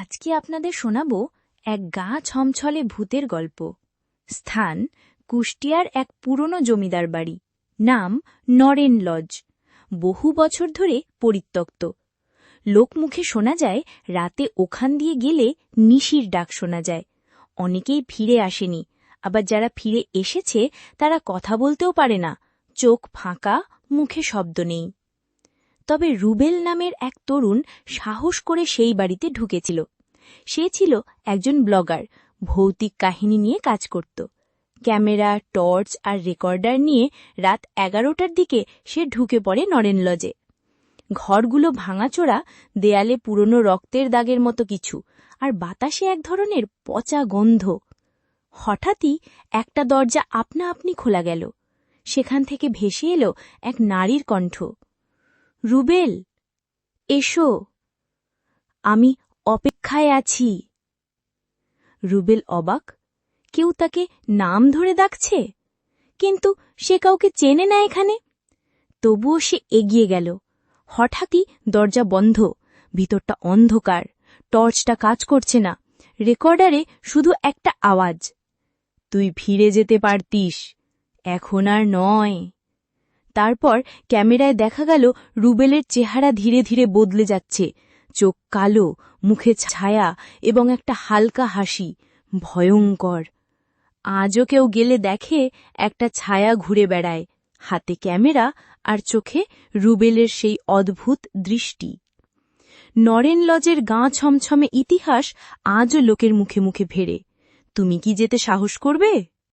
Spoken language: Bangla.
আজকে আপনাদের শোনাব এক গা ছমছলে ভূতের গল্প। স্থান, কুষ্টিয়ার এক পুরনো জমিদার বাড়ি। নাম, নরেন লজ। বহু বছর ধরে পরিত্যক্ত। লোকমুখে শোনা যায়, রাতে ওখান দিয়ে গেলে নিশির ডাক শোনা যায়। অনেকেই ফিরে আসেনি। আবার যারা ফিরে এসেছে, তারা কথা বলতেও পারে না। চোখ ফাঁকা, মুখে শব্দ নেই। তবে রুবেল নামের এক তরুণ সাহস করে সেই বাড়িতে ঢুকেছিল। সে ছিল একজন ব্লগার, ভৌতিক কাহিনী নিয়ে কাজ করত। ক্যামেরা, টর্চ আর রেকর্ডার নিয়ে রাত এগারোটার দিকে সে ঢুকে পড়ে নরেন লজে। ঘরগুলো ভাঙাচোরা, দেয়ালে পুরনো রক্তের দাগের মতো কিছু, আর বাতাসে এক ধরনের পচা গন্ধ। হঠাৎই একটা দরজা আপনা আপনি খোলা গেল। সেখান থেকে ভেসে এলো এক নারীর কণ্ঠ। রুবেল, এসো। আমি অপেক্ষায় আছি। রুবেল অবাক। কেউ তাকে নাম ধরে ডাকছে? কিন্তু সে কাউকে চেনে না এখানে। তবুও সে এগিয়ে গেল। হঠাৎই দরজা বন্ধ। ভিতরটা অন্ধকার। টর্চটা কাজ করছে না। রেকর্ডারে শুধু একটা আওয়াজ। তুই ফিরে যেতে পারতিস। এখন আর নয়। তারপর ক্যামেরায় দেখা গেল রুবেলের চেহারা ধীরে ধীরে বদলে যাচ্ছে। চোখ কালো, মুখে ছায়া এবং একটা হালকা হাসি। ভয়ঙ্কর। আজও কেউ গেলে দেখে একটা ছায়া ঘুরে বেড়ায়। হাতে ক্যামেরা আর চোখে রুবেলের সেই অদ্ভুত দৃষ্টি। নরেন লজের গাঁ ছমছমে ইতিহাস আজও লোকের মুখে মুখে ভেড়ে তুমি কি যেতে সাহস করবে?